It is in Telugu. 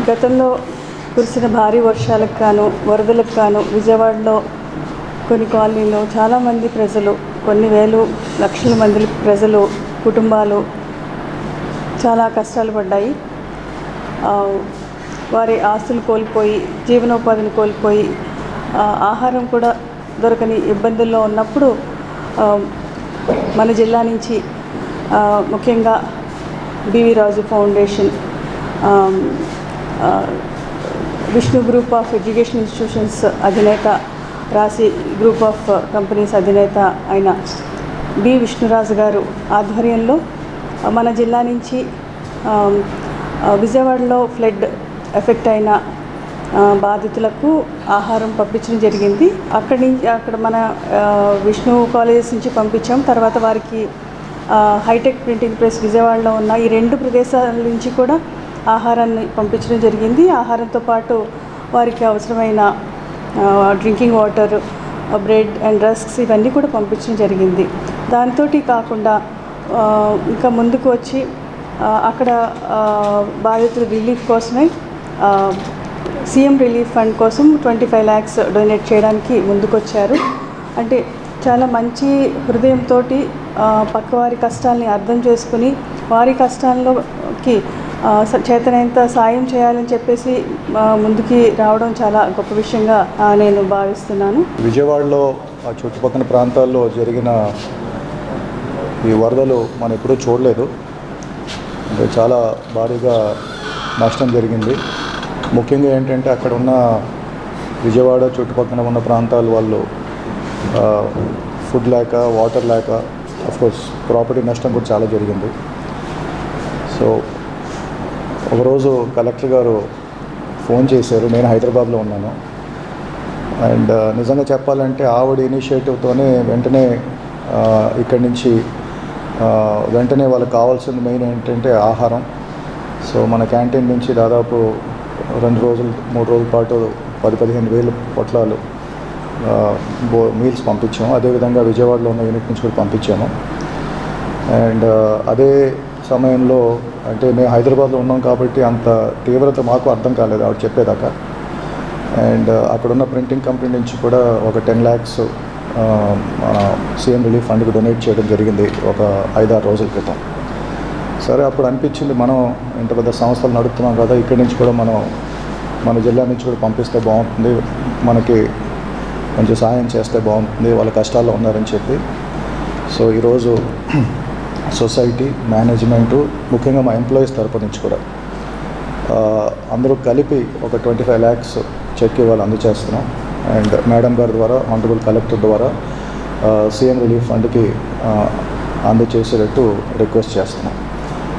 గతంలో కురిసిన భారీ వర్షాలకు గాను వరదలకు గాను విజయవాడలో కొన్ని కాలనీలో చాలామంది ప్రజలు కొన్ని వేలు లక్షల మంది ప్రజలు కుటుంబాలు చాలా కష్టాలు పడ్డాయి. వారి ఆస్తులు కోల్పోయి జీవనోపాధిని కోల్పోయి ఆహారం కూడా దొరకని ఇబ్బందుల్లో ఉన్నప్పుడు మన జిల్లా నుంచి ముఖ్యంగా B V Raju foundation Vishnu group of education institutions అధినేత రాసి గ్రూప్ ఆఫ్ కంపెనీస్ అధినేత అయిన బి విష్ణురాజు గారు ఆధ్వర్యంలో మన జిల్లా నుంచి విజయవాడలో ఫ్లడ్ ఎఫెక్ట్ అయిన బాధితులకు ఆహారం పంపించడం జరిగింది. అక్కడి నుంచి అక్కడ మన విష్ణు కాలేజెస్ నుంచి పంపించాం. తర్వాత వారికి హైటెక్ ప్రింటింగ్ ప్రెస్ విజయవాడలో ఉన్న ఈ రెండు ప్రదేశాల నుంచి కూడా ఆహారాన్ని పంపించడం జరిగింది. ఆహారంతో పాటు వారికి అవసరమైన drinking water bread and rusks ఇవన్నీ కూడా పంపించడం జరిగింది. దాంతో కాకుండా ఇంకా ముందుకు వచ్చి అక్కడ బాధితులు బాధితుల రిలీఫ్ కోసమే సీఎం రిలీఫ్ ఫండ్ కోసం ట్వంటీ ఫైవ్ ల్యాక్స్ డొనేట్ చేయడానికి ముందుకొచ్చారు. అంటే చాలా మంచి హృదయంతో పక్కవారి కష్టాలని అర్థం చేసుకుని వారి కష్టాల్లోకి చేతనైనంత సాయం చేయాలని చెప్పేసి ముందుకి రావడం చాలా గొప్ప విషయంగా నేను భావిస్తున్నాను. విజయవాడలో ఆ చుట్టుపక్కల ప్రాంతాల్లో జరిగిన ఈ వరదలు మనం ఎప్పుడూ చూడలేదు. అంటే చాలా భారీగా నష్టం జరిగింది. ముఖ్యంగా ఏంటంటే అక్కడ ఉన్న విజయవాడ చుట్టుపక్కల ఉన్న ప్రాంతాల వాళ్ళు ఫుడ్ లేక వాటర్ లేక అఫ్కోర్స్ ప్రాపర్టీ నష్టం కూడా చాలా జరిగింది. సో ఒకరోజు కలెక్టర్ గారు ఫోన్ చేశారు. నేను హైదరాబాద్లో ఉన్నాను. అండ్ నిజంగా చెప్పాలంటే ఆవిడ ఇనిషియేటివ్తోనే వెంటనే ఇక్కడి నుంచి వెంటనే వాళ్ళకి కావాల్సిన మెయిన్ ఏంటంటే ఆహారం. సో మన క్యాంటీన్ నుంచి దాదాపు రెండు రోజులు మూడు రోజుల పాటు పది పదిహేను వేలు పొట్లాలు మీల్స్ పంపించాము. అదేవిధంగా విజయవాడలో ఉన్న యూనిట్ నుంచి కూడా పంపించాము. అండ్ అదే సమయంలో అంటే మేము హైదరాబాద్లో ఉన్నాం కాబట్టి అంత తీవ్రత మాకు అర్థం కాలేదు ఆవిడ చెప్పేదాకా. అండ్ uh, అక్కడున్న ప్రింటింగ్ కంపెనీ నుంచి కూడా ఒక ten lakhs uh, CM relief ఫండ్కి డొనేట్ చేయడం జరిగింది ఒక ఐదారు రోజుల క్రితం. సరే అప్పుడు అనిపించింది మనం ఇంత పెద్ద సంస్థలు నడుపుతున్నాం కదా ఇక్కడి నుంచి కూడా మనం మన జిల్లా నుంచి కూడా పంపిస్తే బాగుంటుంది మనకి కొంచెం సహాయం చేస్తే బాగుంటుంది వాళ్ళ కష్టాల్లో ఉన్నారని చెప్పి. సో ఈరోజు సొసైటీ మేనేజ్మెంటు ముఖ్యంగా మా ఎంప్లాయీస్ తరపు నుంచి కూడా. అందరూ కలిపి ఒక ట్వంటీ ఫైవ్ ల్యాక్స్ చెక్ ఇవ్వాలి అందజేస్తున్నాం అండ్ మేడం గారి ద్వారా ఆనరబుల్ కలెక్టర్ ద్వారా సీఎం రిలీఫ్ ఫండ్కి అందజేసేటట్టు రిక్వెస్ట్ చేస్తున్నాం.